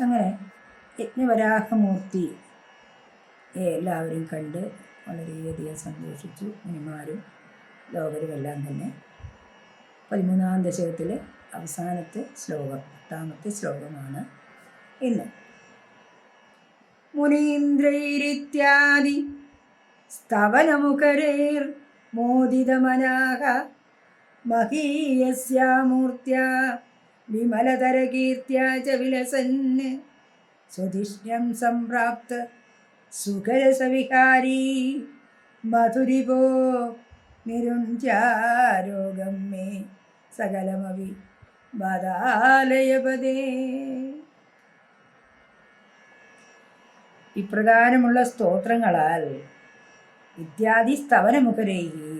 അങ്ങനെ യജ്ഞവരാഹമൂർത്തി എല്ലാവരും കണ്ട് വളരെയധികം സന്തോഷിച്ചു. മുനിമാരും ലോകരും എല്ലാം തന്നെ പതിമൂന്നാം ദശകത്തിലെ അവസാനത്തെ ശ്ലോകം എട്ടാമത്തെ ശ്ലോകമാണ് ഇന്ന്. മുനീന്ദ്രൈരിത്യാദി സ്തവനമുഖരേർ മോദിതമനാഹ മഹീയസ്യാമൂർത്തിയ വിമലതരകീർത്തിയ ച വിലസന് സ്വധിഷ്ണ്യം സംപ്രാപ്ത സുഖരസവിഹാരീ മധുരിപോ നിരുഞ്ചാരോഗം മേ സകലമവി ബദാലയപദേ ഇപ്രകാരമുള്ള സ്തോത്രങ്ങളാൽ ഇത്യാദി സ്തവനമുഖരേഹി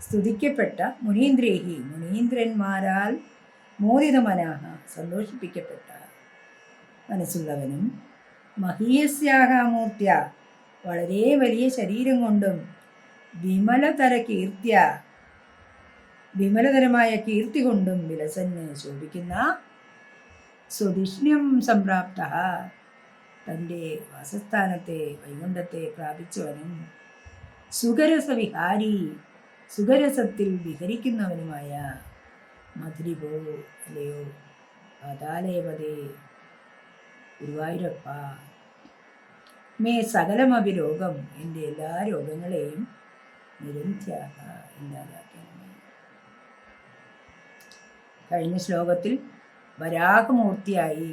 സ്തുതിക്കപ്പെട്ട മുനീന്ദ്രേഹി മുനീന്ദ്രന്മാരാൽ മോദിതമനാഹ സന്തോഷിപ്പിക്കപ്പെട്ട മനസ്സുള്ളവനും മഹീയസ്യാഹാമൂർത്തിയ വളരെ വലിയ ശരീരം കൊണ്ടും വിമലതര കീർത്തിയ വിമലതരമായ കീർത്തി കൊണ്ടും വിലസന് ശോഭിക്കുന്ന സ്വദിഷ്ണ്യം സംപ്രാപ്ത തന്റെ വാസസ്ഥാനത്തെ വൈകുണ്ഠത്തെ പ്രാപിച്ചവനും സുഖരസവിഹാരി സുഖരസത്തിൽ വിഹരിക്കുന്നവനുമായ മധുരിപോ അല്ലയോ? പാതാലയപതേ ഗുരുവായൂരപ്പ. മേ സകലമഭി രോഗം എന്റെ എല്ലാ രോഗങ്ങളെയും നിരന്ധ്യാഹ ഇല്ലാതാക്കണമേ. കഴിഞ്ഞ ശ്ലോകത്തിൽ വരാഹമൂർത്തിയായി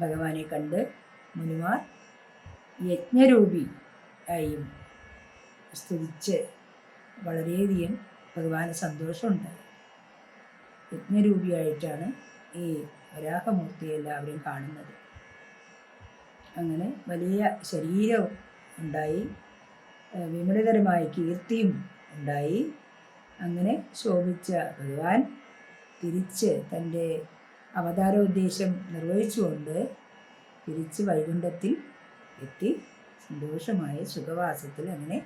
ഭഗവാനെ കണ്ട് മുനിമാർ യജ്ഞരൂപി ആയും സ്തുതിച്ച് വളരെയധികം ഭഗവാന് സന്തോഷമുണ്ടായി. യജ്ഞരൂപിയായിട്ടാണ് ഈ വരാഹമൂർത്തിയെ എല്ലാവരും കാണുന്നത്. അങ്ങനെ വലിയ ശരീരവും ഉണ്ടായി വിമലതരമായ കീർത്തിയും ഉണ്ടായി. അങ്ങനെ ശോഭിച്ച ഭഗവാൻ തിരിച്ച് തന്റെ അവതാരോദ്ദേശം നിർവഹിച്ചുകൊണ്ട് തിരിച്ച് വൈകുണ്ഠത്തിൽ എത്തി. സന്തോഷമായ സുഖവാസത്തിൽ അങ്ങനെ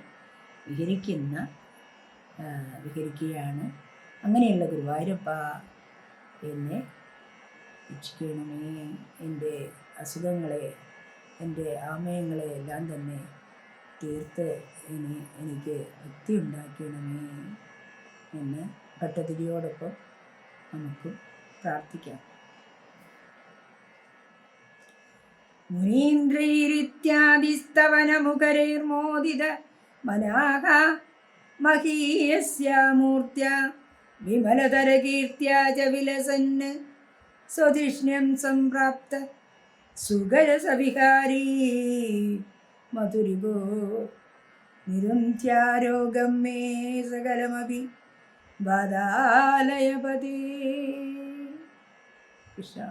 വിഹരിക്കുന്ന വിഹരിക്കുകയാണ് അങ്ങനെയുള്ള ഗുരുവായൂരപ്പ എന്നെ രക്ഷിക്കണമേ എന്റെ അസുഖങ്ങളെ എന്റെ ആമയങ്ങളെ എല്ലാം തന്നെ തീർത്ത് ഇനി എനിക്ക് ഭക്തി ഉണ്ടാക്കണമേ എന്ന് ഭട്ടതിരിയോടൊപ്പം നമുക്ക് പ്രാർത്ഥിക്കാം. മുനീന്ദ്രൈരിത്യാദിസ്തവനമുഖരൈർമോദിത മനാഹ മഹീയസ്യാമൂർത്തിയ വിമലതരകീർത്തിയ ച വിലസന് സ്വധിഷ്ണ്യം സംപ്രാപ്ത സുഖരസവിഹാരീ മധുരിഭോ നിരുന്ധ്യാരോഗം മേ സകലമപി വദാലയപതി കൃഷ്ണ